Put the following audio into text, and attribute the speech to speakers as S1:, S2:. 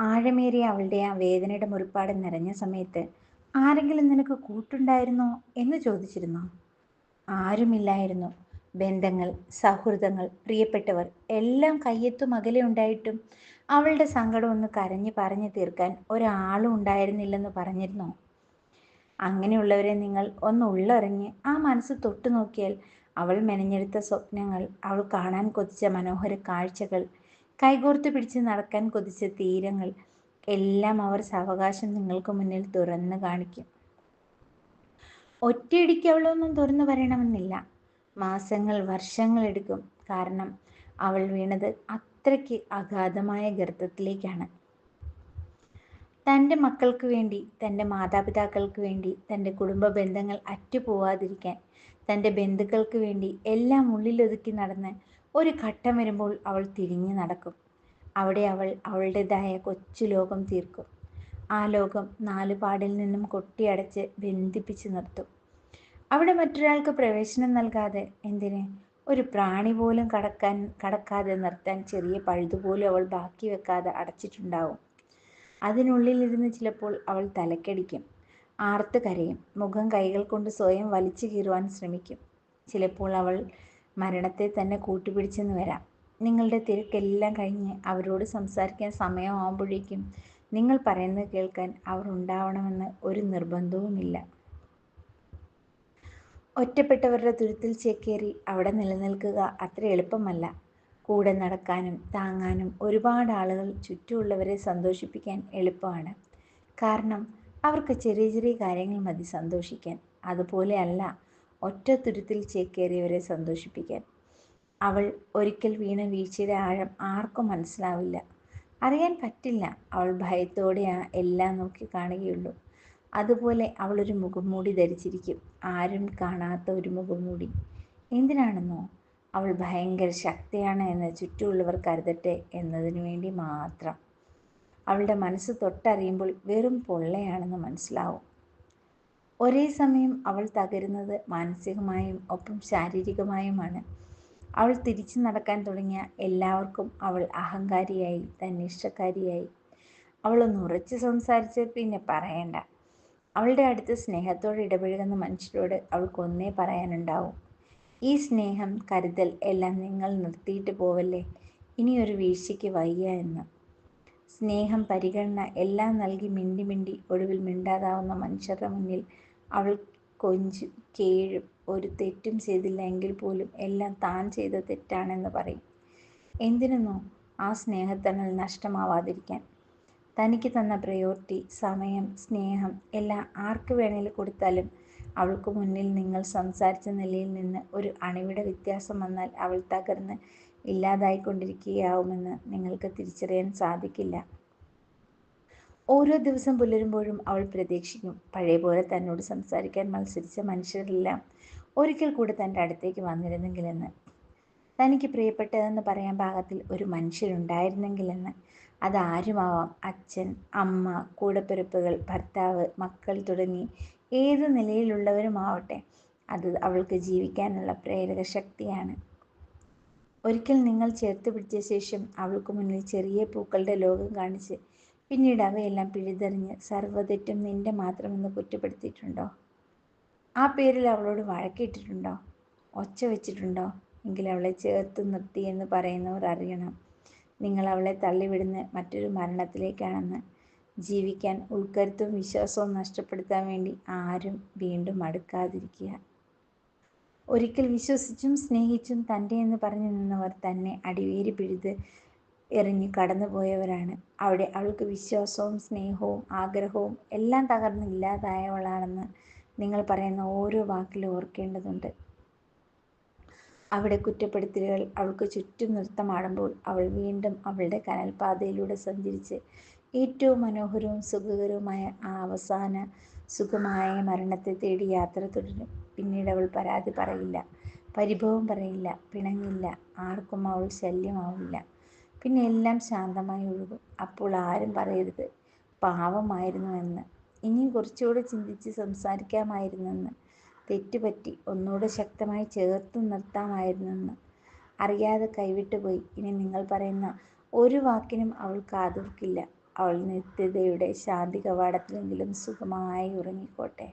S1: ആഴമേറിയ അവളുടെ ആ വേദനയുടെ മുറിപ്പാട് നിറഞ്ഞ സമയത്ത് ആരെങ്കിലും നിനക്ക് കൂട്ടുണ്ടായിരുന്നോ എന്ന് ചോദിച്ചിരുന്നോ. ആരുമില്ലായിരുന്നു. ബന്ധങ്ങൾ സൗഹൃദങ്ങൾ പ്രിയപ്പെട്ടവർ എല്ലാം കയ്യെത്തും അകലെ ഉണ്ടായിട്ടും അവളുടെ സങ്കടം ഒന്ന് കരഞ്ഞ് പറഞ്ഞു തീർക്കാൻ ഒരാളും ഉണ്ടായിരുന്നില്ലെന്ന് പറഞ്ഞിരുന്നോ? അങ്ങനെയുള്ളവരെ നിങ്ങൾ ഒന്ന് ഉള്ളറിഞ്ഞ് ആ മനസ്സ് തൊട്ടു നോക്കിയാൽ അവൾ മെനഞ്ഞെടുത്ത സ്വപ്നങ്ങൾ അവൾ കാണാൻ കൊതിച്ച മനോഹര കാഴ്ചകൾ കൈകോർത്ത് പിടിച്ച് നടക്കാൻ കൊതിച്ച തീരങ്ങൾ എല്ലാം അവർ സാവകാശം നിങ്ങൾക്ക് മുന്നിൽ തുറന്നു കാണിക്കും. ഒറ്റയടിക്ക് അവളൊന്നും തുറന്നു പറയണമെന്നില്ല. മാസങ്ങൾ വർഷങ്ങൾ എടുക്കും. കാരണം അവൾ വീണത് അത്രയ്ക്ക് അഗാധമായ ഗർത്തത്തിലേക്കാണ്. തന്റെ മക്കൾക്ക് വേണ്ടി തന്റെ മാതാപിതാക്കൾക്ക് വേണ്ടി തന്റെ കുടുംബ ബന്ധങ്ങൾ അറ്റുപോവാതിരിക്കാൻ തന്റെ ബന്ധുക്കൾക്ക് വേണ്ടി എല്ലാം ഉള്ളിലൊതുക്കി നടന്ന് ഒരു ഘട്ടം വരുമ്പോൾ അവൾ തിരിഞ്ഞു നടക്കും. അവിടെ അവൾ അവളുടേതായ കൊച്ചു ലോകം തീർക്കും. ആ ലോകം നാല് പാടിൽ നിന്നും കൊട്ടിയടച്ച് ബന്ധിപ്പിച്ച് നിർത്തും. അവിടെ മറ്റൊരാൾക്ക് പ്രവേശനം നൽകാതെ എന്തിന്? ഒരു പ്രാണി പോലും കടക്കാൻ കടക്കാതെ നിർത്താൻ ചെറിയ പഴുതുപോലും അവൾ ബാക്കി വെക്കാതെ അടച്ചിട്ടുണ്ടാവും. അതിനുള്ളിലിരുന്ന് ചിലപ്പോൾ അവൾ തലക്കടിക്കും. ആർത്ത് കരയും. മുഖം കൈകൾ കൊണ്ട് സ്വയം വലിച്ചു കീറുവാൻ ശ്രമിക്കും. ചിലപ്പോൾ അവൾ മരണത്തെ തന്നെ കൂട്ടുപിടിച്ചെന്ന് വരാം. നിങ്ങളുടെ തിരക്കെല്ലാം കഴിഞ്ഞ് അവരോട് സംസാരിക്കാൻ സമയമാകുമ്പോഴേക്കും നിങ്ങൾ പറയുന്നത് കേൾക്കാൻ അവർ ഉണ്ടാവണമെന്ന് ഒരു നിർബന്ധവുമില്ല. ഒറ്റപ്പെട്ടവരുടെ തുരുത്തിൽ ചേക്കേറി അവിടെ നിലനിൽക്കുക അത്ര എളുപ്പമല്ല. കൂടെ നടക്കാനും താങ്ങാനും ഒരുപാട് ആളുകൾ ചുറ്റുമുള്ളവരെ സന്തോഷിപ്പിക്കാൻ എളുപ്പമാണ്. കാരണം അവർക്ക് ചെറിയ ചെറിയ കാര്യങ്ങൾ മതി സന്തോഷിക്കാൻ. അതുപോലെ അല്ല ഒറ്റ തുരുത്തിൽ ചേക്കേറിയവരെ സന്തോഷിപ്പിക്കാൻ. അവൾ ഒരിക്കൽ വീണ വീഴ്ചയുടെ ആഴം ആർക്കും മനസ്സിലാവില്ല. അറിയാൻ പറ്റില്ല. അവൾ ഭയത്തോടെ ആ എല്ലാം നോക്കി കാണുകയുള്ളൂ. അതുപോലെ അവളൊരു മുഖംമൂടി ധരിച്ചിരിക്കും. ആരും കാണാത്ത ഒരു മുഖംമൂടി എന്തിനാണെന്നോ? അവൾ ഭയങ്കര ശക്തിയാണ് എന്ന് ചുറ്റുമുള്ളവർ കരുതട്ടെ എന്നതിനു വേണ്ടി മാത്രം. അവളുടെ മനസ്സ് തൊട്ടറിയുമ്പോൾ വെറും പൊള്ളയാണെന്ന് മനസ്സിലാവും. ഒരേ സമയം അവൾ തകരുന്നത് മാനസികമായും ഒപ്പം ശാരീരികമായുമാണ്. അവൾ തിരിച്ചു നടക്കാൻ തുടങ്ങിയ എല്ലാവർക്കും അവൾ അഹങ്കാരിയായി തന്നിഷ്ടക്കാരിയായി. അവളൊന്ന് ഉറച്ച് സംസാരിച്ച് പിന്നെ പറയണ്ട. അവളുടെ അടുത്ത് സ്നേഹത്തോടെ ഇടപഴകുന്ന മനുഷ്യരോട് അവൾക്കൊന്നേ പറയാനുണ്ടാവും. ഈ സ്നേഹം കരുതൽ എല്ലാം നിങ്ങൾ നിർത്തിയിട്ട് പോവല്ലേ? ഇനിയൊരു വീഴ്ചയ്ക്ക് വയ്യ എന്ന്. സ്നേഹം പരിഗണന എല്ലാം നൽകി മിണ്ടി മിണ്ടി ഒടുവിൽ മിണ്ടാതാവുന്ന മനുഷ്യരുടെ മുന്നിൽ അവൾ കൊഞ്ചി കേഴും ഒരു തെറ്റും ചെയ്തില്ല എങ്കിൽ പോലും എല്ലാം താൻ ചെയ്ത തെറ്റാണെന്ന് പറയും. എന്തിനെന്നോ ആ സ്നേഹത്തണൽ നഷ്ടമാവാതിരിക്കാൻ. തനിക്ക് തന്ന പ്രയോറിറ്റി സമയം സ്നേഹം എല്ലാം ആർക്ക് വേണേലും കൊടുത്താലും അവൾക്ക് മുന്നിൽ നിങ്ങൾ സംസാരിച്ച നിലയിൽ നിന്ന് ഒരു അണിവിടെ വ്യത്യാസം വന്നാൽ അവൾ തകർന്ന് ഇല്ലാതായിക്കൊണ്ടിരിക്കുകയാവുമെന്ന് നിങ്ങൾക്ക് തിരിച്ചറിയാൻ സാധിക്കില്ല. ഓരോ ദിവസം പുലരുമ്പോഴും അവൾ പ്രതീക്ഷിക്കും. പഴയ പോലെ തന്നോട് സംസാരിക്കാൻ മത്സരിച്ച മനുഷ്യരെല്ലാം. ഒരിക്കൽ കൂടി തന്റെ അടുത്തേക്ക് വന്നിരുന്നെങ്കിലെന്ന്. തനിക്ക് പ്രിയപ്പെട്ടതെന്ന് പറയാൻ പാകത്തിൽ ഒരു മനുഷ്യരുണ്ടായിരുന്നെങ്കിലെന്ന്. അതാരുമാവാം അച്ഛൻ അമ്മ കൂടപ്പിറപ്പുകൾ ഭർത്താവ് മക്കൾ തുടങ്ങി ഏത് നിലയിലുള്ളവരുമാവട്ടെ. അത് അവൾക്ക് ജീവിക്കാനുള്ള പ്രേരക ശക്തിയാണ്. ഒരിക്കൽ നിങ്ങൾ ചേർത്ത് പിടിച്ച ശേഷം അവൾക്ക് മുന്നിൽ ചെറിയ പൂക്കളുടെ ലോകം കാണിച്ച് പിന്നീട് അവയെല്ലാം പിഴുതെറിഞ്ഞ് സർവതെറ്റും നിന്റെ മാത്രമെന്ന് കുറ്റപ്പെടുത്തിയിട്ടുണ്ടോ? ആ പേരിൽ അവളോട് വഴക്കിട്ടിട്ടുണ്ടോ? ഒച്ച വെച്ചിട്ടുണ്ടോ? എങ്കിൽ അവളെ ചേർത്ത് നിർത്തി എന്ന് പറയുന്നവർ അറിയണം. നിങ്ങൾ അവളെ തള്ളിവിടുന്ന മറ്റൊരു മരണത്തിലേക്കാണെന്ന്. ജീവിക്കാൻ ഉൾക്കരുത്തും വിശ്വാസവും നഷ്ടപ്പെടുത്താൻ വേണ്ടി ആരും വീണ്ടും അടുക്കാതിരിക്കുക. ഒരിക്കൽ വിശ്വസിച്ചും സ്നേഹിച്ചും തന്റെ എന്ന് പറഞ്ഞു നിന്നവർ തന്നെ അടിവേരി പിഴുത് എറിഞ്ഞ് കടന്നുപോയവരാണ്. അവിടെ അവൾക്ക് വിശ്വാസവും സ്നേഹവും ആഗ്രഹവും എല്ലാം തകർന്ന് ഇല്ലാതായവളാണെന്ന് നിങ്ങൾ പറയുന്ന ഓരോ വാക്കിലും ഓർക്കേണ്ടതുണ്ട്. അവിടെ കുറ്റപ്പെടുത്തലുകൾ അവൾക്ക് ചുറ്റും നൃത്തമാടുമ്പോൾ അവൾ വീണ്ടും അവളുടെ കനൽപാതയിലൂടെ സഞ്ചരിച്ച് ഏറ്റവും മനോഹരവും സുഖകരവുമായ ആ അവസാന സുഖമായ മരണത്തെ തേടി യാത്ര തുടരും. പിന്നീട് അവൾ പരാതി പറയില്ല. പരിഭവം പറയില്ല. പിണങ്ങില്ല. ആർക്കും അവൾ ശല്യമാവില്ല. പിന്നെ എല്ലാം ശാന്തമായി ഒഴുകും. അപ്പോൾ ആരും പറയരുത്. പാവമായിരുന്നു എന്ന്. ഇനിയും കുറച്ചുകൂടെ ചിന്തിച്ച് സംസാരിക്കാമായിരുന്നെന്ന്. തെറ്റുപറ്റി ഒന്നുകൂടെ ശക്തമായി ചേർത്ത് നിർത്താമായിരുന്നെന്ന്. അറിയാതെ കൈവിട്ടുപോയി ഇനി നിങ്ങൾ പറയുന്ന ഒരു വാക്കിനും അവൾ കാതോർക്കില്ല. അവൾ നിത്യതയുടെ ശാന്തി കവാടത്തിലെങ്കിലും സുഖമായി ഉറങ്ങിക്കോട്ടെ.